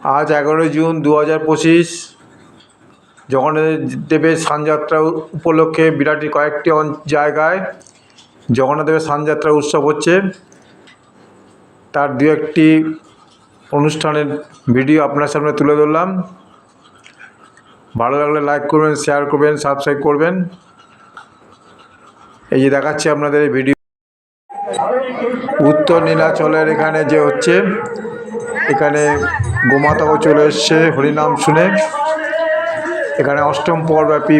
আজ এগারোই জুন দু হাজার পঁচিশ। জগন্নাথ দেবের স্নানযাত্রা উপলক্ষে বিরাটি কয়েকটি জায়গায় জগন্নাথ দেবের উৎসব হচ্ছে। তার দু একটি অনুষ্ঠানের ভিডিও আপনার সামনে তুলে ধরলাম। ভালো লাগলে লাইক করবেন, শেয়ার করবেন, সাবস্ক্রাইব করবেন। এই যে দেখাচ্ছি আপনাদের এই ভিডিও। উত্তর নীলাচলের এখানে যে হচ্ছে এখানে গোমাতাও চলে এসছে হরিনাম শুনে। এখানে অষ্টম পরব্যাপী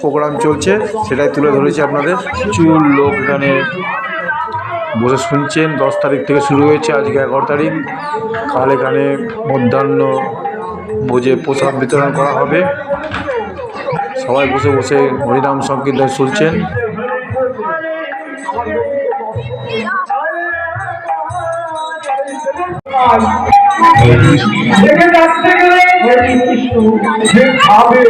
প্রোগ্রাম চলছে, সেটাই তুলে ধরেছি আপনাদের। প্রচুর লোক এখানে বসে শুনছেন, দশ তারিখ থেকে শুরু হয়েছে, আজকে এগারো তারিখ। কাল এখানে মধ্যাহ্ন ভোজে প্রসাদ বিতরণ করা হবে। সবাই বসে বসে হরিনাম সংকীর্তন শুনছেন। থেকে যাচ্ছে গেলে কৃষ্ণ যে ভাবে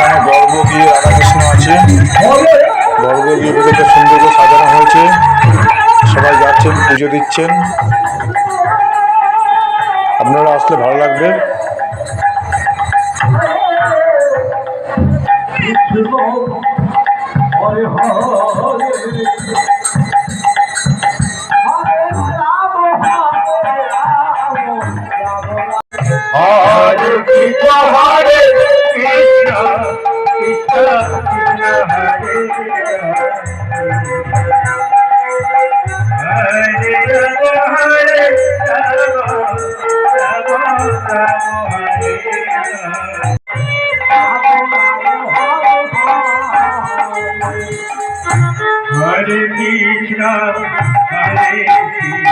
এখানে গর্ভগৃহে রাধাকৃষ্ণ আছে। গর্ভগৃহ ভেতরটা সুন্দর করে সাজানো হয়েছে। সবাই যাচ্ছেন, পুজো দিচ্ছেন। আপনারা আসলে ভালো লাগবে। হরে। হরে কৃষ্ণ হরে কৃষ্ণ।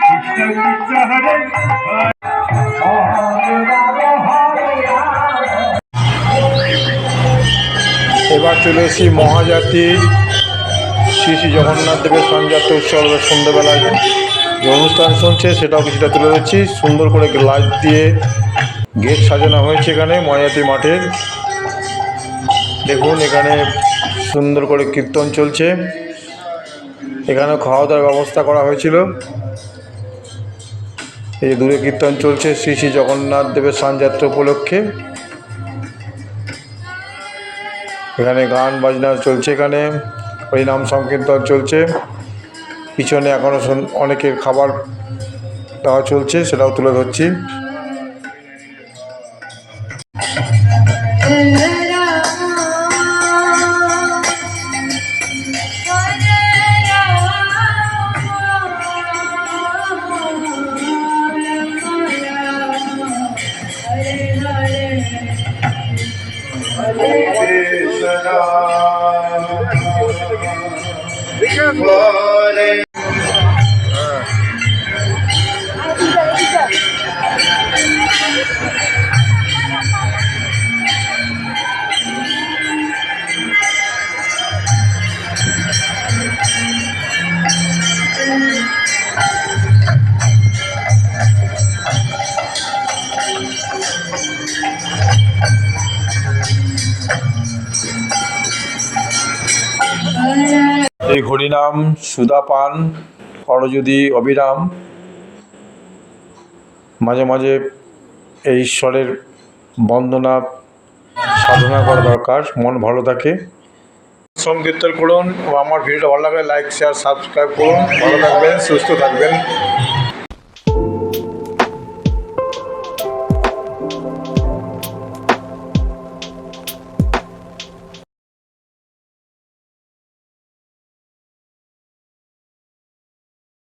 কৃষ্ণ হরে এবার চলে এসেছি মহাজাতি শ্রী শ্রী জগন্নাথ দেবের সঞ্জাত উৎসবের সন্ধ্যেবেলায়। যে অনুষ্ঠান শুনছে সেটাও কিছুটা তুলে ধরছি। সুন্দর করে লাইট দিয়ে গেট সাজানো হয়েছে এখানে মহাজাতি মাঠের। দেখুন এখানে সুন্দর করে কীর্তন চলছে। এখানে খাওয়া দাওয়ার ব্যবস্থা করা হয়েছিল। এই দূরে কীর্তন চলছে শ্রী শ্রী জগন্নাথ দেবের সানযাত্রা উপলক্ষে। এখানে গান বাজনা চলছে এখানে, হরিনাম সংকীর্তন চলছে। পিছনে এখনও অনেকের খাবার দেওয়া চলছে, সেটাও তুলে ধরছি। Krishna. এই হরিনাম সুদাপান করযুদি অবিরাম। মাঝে মাঝে এই ঈশ্বরের বন্দনা, সাধনা করা দরকার। মন ভালো থাকে। সংকীর্তন করুন। ও আমার ভিডিওটা ভালো লাগে লাইক শেয়ার সাবস্ক্রাইব করুন। ভালো থাকবেন, সুস্থ থাকবেন।